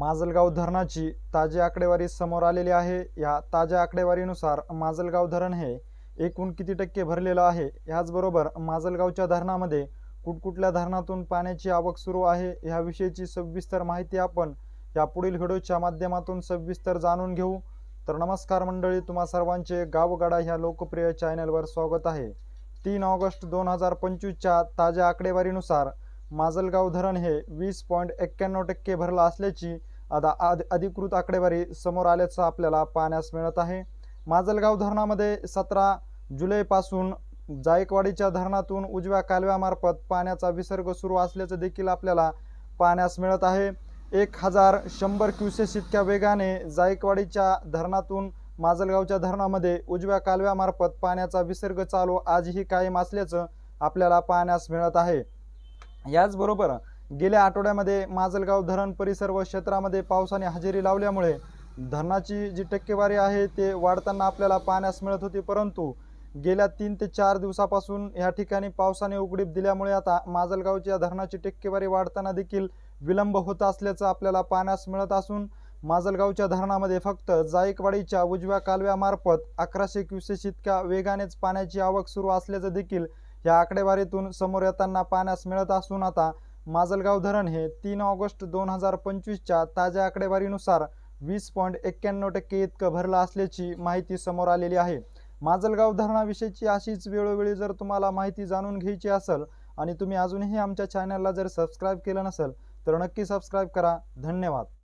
माजलगाव धरणाची ताजी आकडेवारी समोर आलेली आहे. या ताज्या आकडेवारीनुसार माजलगाव धरण हे एकूण किती टक्के भरलेलं आहे? ह्याचबरोबर माजलगावच्या धरणामध्ये कुठकुठल्या धरणातून पाण्याची आवक सुरू आहे. ह्याविषयीची सविस्तर माहिती आपण या पुढील व्हिडिओच्या माध्यमातून सविस्तर जाणून घेऊ. तर नमस्कार मंडळी तुम्हा सर्वांचे गावगाडा ह्या लोकप्रिय चॅनलवर स्वागत आहे. तीन ऑगस्ट दोन हजार पंचवीसच्या ताज्या आकडेवारीनुसार माजलगाव धरण हे वीस पॉईंट एक्क्याण्णव टक्के भरलं असल्याची आता अधिकृत आकडेवारी समोर आल्याचं आपल्याला पाहण्यास मिळत आहे. माजलगाव धरणामध्ये सतरा जुलैपासून जायकवाडीच्या धरणातून उजव्या कालव्यामार्फत पाण्याचा विसर्ग सुरू असल्याचं देखील आपल्याला पाहण्यास मिळत आहे. एक हजार शंभर क्युसेस इतक्या वेगाने जायकवाडीच्या धरणातून माजलगावच्या धरणामध्ये उजव्या कालव्यामार्फत पाण्याचा विसर्ग चालू आजही कायम असल्याचं आपल्याला पाहण्यास मिळत आहे. याचबरोबर गेल्या आठवड्यामध्ये माजलगाव धरण परिसर व क्षेत्रामध्ये पावसाने हजेरी लावल्यामुळे धरणाची जी टक्केवारी आहे ते वाढताना आपल्याला पाहण्यास मिळत होती परंतु गेल्या तीन ते चार दिवसापासून या ठिकाणी पावसाने उघडीप दिल्यामुळे आता माजलगावच्या धरणाची टक्केवारी वाढताना देखील विलंब होत असल्याचं आपल्याला पाहण्यास मिळत असून माजलगावच्या धरणामध्ये फक्त जायकवाडीच्या उजव्या कालव्यामार्फत अकराशे क्युसेस इतक्या वेगानेच पाण्याची आवक सुरू असल्याचं देखील या आकडेवारीतून समोर येताना पाहण्यास मिळत असून आता माजलगाव धरण हे तीन ऑगस्ट दोन हजार पंचवीसच्या ताज्या आकडेवारीनुसार वीस पॉईंट एक्क्याण्णव टक्के इतकं भरलं असल्याची माहिती समोर आलेली आहे. माजलगाव धरणाविषयीची अशीच वेळोवेळी जर तुम्हाला माहिती जाणून घ्यायची असेल आणि तुम्ही अजूनही आमच्या चॅनलला जर सबस्क्राईब केलं नसेल तर नक्की सबस्क्राईब करा. धन्यवाद.